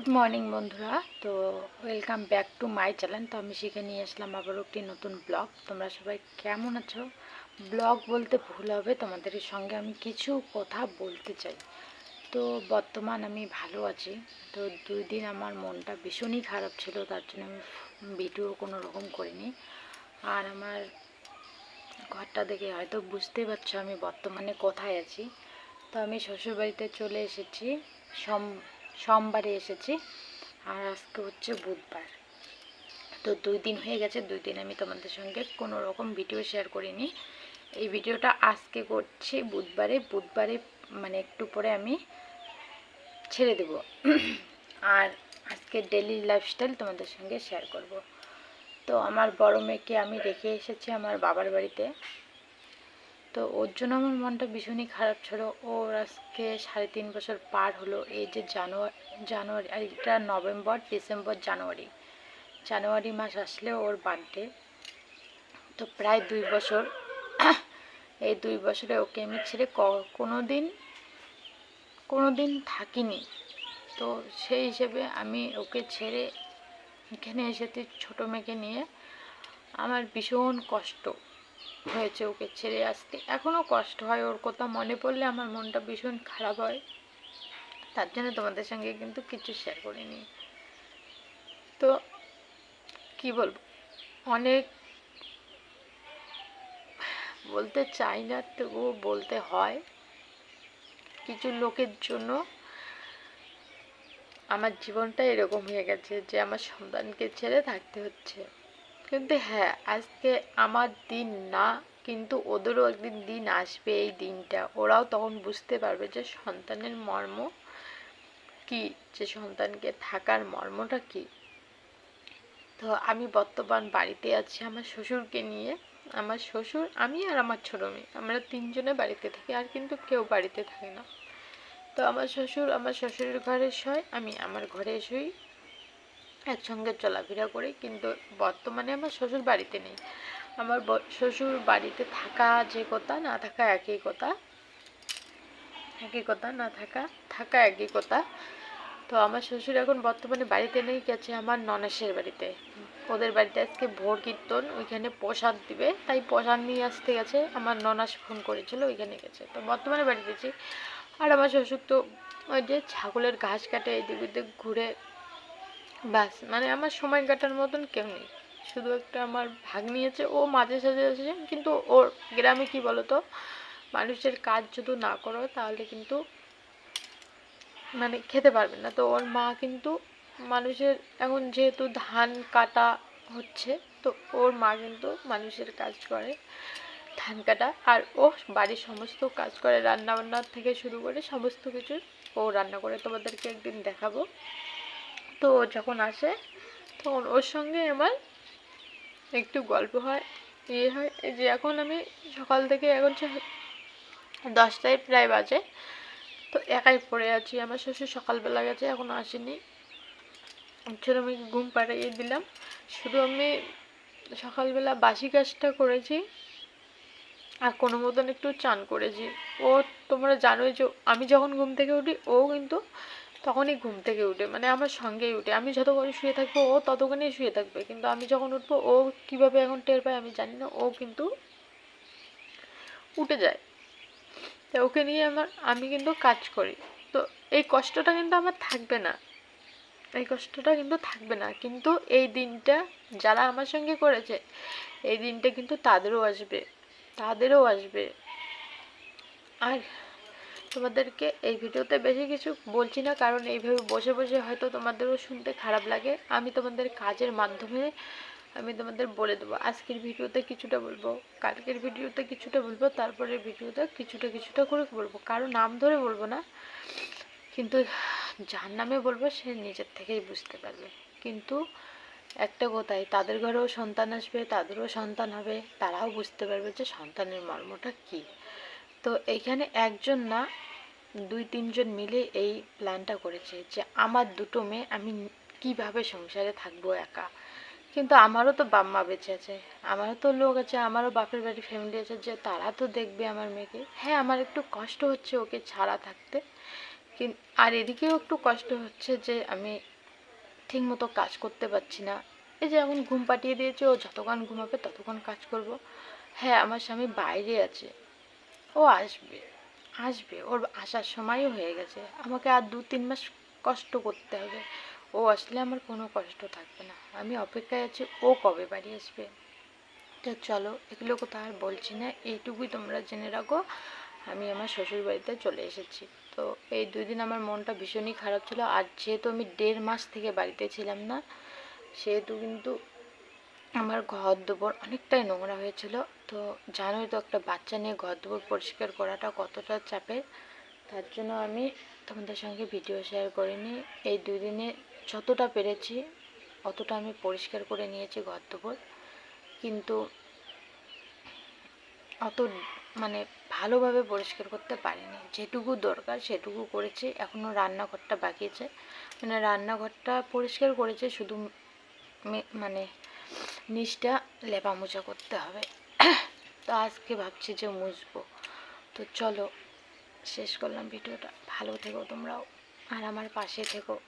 Good morning বন্ধুরা। তো welcome back to my channel তো আমি শিখে নিয়ে আসলাম আবারও একটি নতুন ব্লগ তোমরা সবাই কেমন আছো? ব্লগ বলতে ভুল হবে, তোমাদের সঙ্গে আমি কিছু কথা বলতে চাই। তো বর্তমান আমি ভালো আছি। তো দুই দিন আমার মনটা ভীষণই খারাপ ছিল, তার জন্য আমি ভিডিও কোনো রকম করিনি। আর আমার ঘরটা দেখে হয়তো বুঝতে পারছ আমি বর্তমানে কোথায় আছি। তো আমি শ্বশুরবাড়িতে চলে এসেছি। সোম সোমবারে এসেছি আর আজকে হচ্ছে বুধবার। তো দুই দিন হয়ে গেছে, দুই দিন আমি তোমাদের সঙ্গে কোনো রকম ভিডিও শেয়ার করিনি। এই ভিডিওটা আজকে করছি বুধবারে বুধবারে মানে একটু পরে আমি ছেড়ে দেব। আর আজকে ডেলি লাইফস্টাইল তোমাদের সঙ্গে শেয়ার করব। তো আমার বড় মেয়েকে আমি রেখে এসেছি আমার বাবার বাড়িতে। তো ওর জন্য আমার মনটা ভীষণই খারাপ ছিল। ওর আজকে সাড়ে তিন বছর পার হলো এই যে জানুয়ারি জানুয়ারি এটা নভেম্বর, ডিসেম্বর, জানুয়ারি। জানুয়ারি মাস আসলে ওর বার্থডে তো প্রায় দুই বছর, এই দুই বছরে ওকে আমি ছেড়ে ক কোনো দিন কোনো দিন থাকিনি। তো সেই হিসেবে আমি ওকে ছেড়ে এখানে এসেছি ছোটো মেয়েকে নিয়ে। আমার ভীষণ কষ্ট। হয়েছে ওকে ছেড়ে আসতে। এখনও কষ্ট হয় ওর কথা মনে পড়লে আমার মনটা ভীষণ খারাপ হয়। তার জন্য তোমাদের সঙ্গে কিন্তু কিছু শেয়ার করিনি। তো কি বলব? অনেক বলতে চাই না, তবুও বলতে হয়। কিছু লোকের জন্য আমার জীবনটা এরকম হয়ে গেছে যে আমার সন্তানকে ছেড়ে থাকতে হচ্ছে। কিন্তু হ্যাঁ আজকে আমার দিন না, কিন্তু ওদেরও একদিন দিন আসবে এই দিনটা। ওরাও তখন বুঝতে পারবে যে সন্তানের মর্ম কি, যে সন্তানকে থাকার মর্মটা কি। তো আমি বর্তমান বাড়িতে আছি আমার শ্বশুরকে নিয়ে। আমার শ্বশুর, আমি আর আমার ছোটো মেয়ে। আমরা তিনজনে বাড়িতে থাকি, আর কিন্তু কেউ বাড়িতে থাকে না। তো আমার শ্বশুর আমার শ্বশুরের ঘরে শয় আমি আমার ঘরে শুই একসঙ্গে চলাফেরা করি, কিন্তু বর্তমানে আমার শ্বশুর বাড়িতে নেই। আমার শ্বশুর বাড়িতে থাকা যে কথা, না থাকা একই কথা। একই কথা, না থাকা থাকা একই কথা। তো আমার শ্বশুর এখন বর্তমানে বাড়িতে নেই, গেছে আমার ননেশের বাড়িতে। ওদের বাড়িতে আজকে ভোর কীর্তন, ওইখানে প্রসাদ দিবে। তাই প্রসাদ নিয়ে আসতে গেছে, আমার ননাস ফোন করেছিল, ওইখানে গেছে। তো বর্তমানে বাড়িতে আছি। আর আমার শ্বশুর তো ওই যে ছাগলের ঘাস কাটে, এদিক ওদিক ঘুরে ব্যাস মানে আমার সময় কাটার মতন কেউ নেই। শুধু একটা আমার ভাগ নিয়েছে ও মাঝে সাঝে এসেছে কিন্তু ওর গ্রামে কি বলতো, মানুষের কাজ যদি না করো, তাহলে কিন্তু মানে খেতে পারবে না। তো ওর মা কিন্তু মানুষের, এখন যেহেতু ধান কাটা হচ্ছে, তো ওর মা কিন্তু মানুষের কাজ করে ধান কাটা। আর ও বাড়ির সমস্ত কাজ করে রান্না বান্নার থেকে শুরু করে সমস্ত কিছু ও রান্না করে। তোমাদেরকে একদিন দেখাবো। তো যখন আসে, তখন ওর সঙ্গে আমার একটু গল্প হয় ইয়ে হয়। যে এখন আমি সকাল থেকে এখন দশটায় প্রায় বাজে। তো একাই পড়ে আছি। আমার শ্বশুর সকালবেলা গেছে এখনও আসেনি। ছোটো আমি ঘুম পাড়িয়ে দিলাম। শুধু আমি সকালবেলা বাসি কাজটা করেছি আর কোনো মতন একটু চান করেছি। ও তোমরা জানোই যে আমি যখন ঘুম থেকে উঠি, ও কিন্তু তখনই ঘুম থেকে উঠে মানে আমার সঙ্গেই উঠে। আমি যতক্ষণ শুয়ে থাকব, ও ততক্ষণই শুয়ে থাকবে। কিন্তু আমি যখন উঠবো, ও কীভাবে এখন টের পায় আমি জানি না। ও কিন্তু উঠে যায়। তো ওকে নিয়ে আমার, আমি কিন্তু কাজ করি। তো এই কষ্টটা কিন্তু আমার থাকবে না। এই কষ্টটা কিন্তু থাকবে না। কিন্তু এই দিনটা যারা আমার সঙ্গে করেছে, এই দিনটা কিন্তু তাদেরও আসবে। তাদেরও আসবে। আর তোমাদেরকে এই ভিডিওতে বেশি কিছু বলছি না, কারণ এইভাবে বসে বসে হয়তো তোমাদেরও শুনতে খারাপ লাগে। আমি তোমাদের কাজের মাধ্যমে, আমি তোমাদের বলে দেবো। আজকের ভিডিওতে কিছুটা বলব, কালকের ভিডিওতে কিছুটা বলব, তারপরের ভিডিওতে কিছুটা কিছুটা করে বলব। কারও নাম ধরে বলব না, কিন্তু যার নামে বলব সে নিজের থেকেই বুঝতে পারবে। কিন্তু একটা কথাই, তাদের ঘরেও সন্তান আসবে, তাদেরও সন্তান হবে, তারাও বুঝতে পারবে যে সন্তানের মর্মটা কী। তো এইখানে একজন না, দুই, তিনজন মিলে এই প্ল্যানটা করেছে যে আমার দুটো মেয়ে, আমি কীভাবে সংসারে থাকব একা? কিন্তু আমারও তো বাম্মা বেঁচে আছে, আমারও তো লোক আছে, আমারও বাপের বাড়ি ফ্যামিলি আছে, যে তারা তো দেখবে আমার মেয়েকে। হ্যাঁ আমার একটু কষ্ট হচ্ছে ওকে ছাড়া থাকতে আর এদিকেও একটু কষ্ট হচ্ছে যে আমি ঠিকমতো কাজ করতে পারছি না। এই যে এখন ঘুম পাঠিয়ে দিয়েছে, ও যতক্ষণ ঘুমাবে ততক্ষণ কাজ করব। হ্যাঁ আমার স্বামী বাইরে আছে ও আসবে আসবে। ওর আসার সময়ও হয়ে গেছে। আমাকে আর দু তিন মাস কষ্ট করতে হবে। ও আসলে আমার কোনো কষ্ট থাকবে না। আমি অপেক্ষায় আছি, ও কবে বাড়ি আসবে? তো চলো এগুলো কোথাও আর বলছি না। এইটুকুই তোমরা জেনে রাখো। আমি আমার শ্বশুর বাড়িতে চলে এসেছি। তো এই দুই দিন আমার মনটা ভীষণই খারাপ ছিল। আর যেহেতু আমি দেড় মাস থেকে বাড়িতে ছিলাম না, সেহেতু কিন্তু আমার ঘর দুপুর অনেকটাই নোংরা হয়েছিল। তো জানোই তো একটা বাচ্চা নিয়ে ঘর দুপুর পরিষ্কার করাটা কতটা চাপের। তার জন্য আমি তোমাদের সঙ্গে ভিডিও শেয়ার করিনি। এই দুই দিনে যতটা পেরেছি, অতটা আমি পরিষ্কার করে নিয়েছি ঘর দুপুর কিন্তু অত মানে ভালোভাবে পরিষ্কার করতে পারিনি। যেটুকু দরকার সেটুকু করেছি। এখনও রান্নাঘরটা বাকি আছে। মানে রান্নাঘরটা পরিষ্কার করেছে। শুধু মানে নিচটা লেপা মোছা করতে হবে। তো আজকে ভাবছি যে মুছবো। তো চলো, শেষ করলাম ভিডিওটা। ভালো থেকো তোমরাও। আর আমার পাশে থেকো।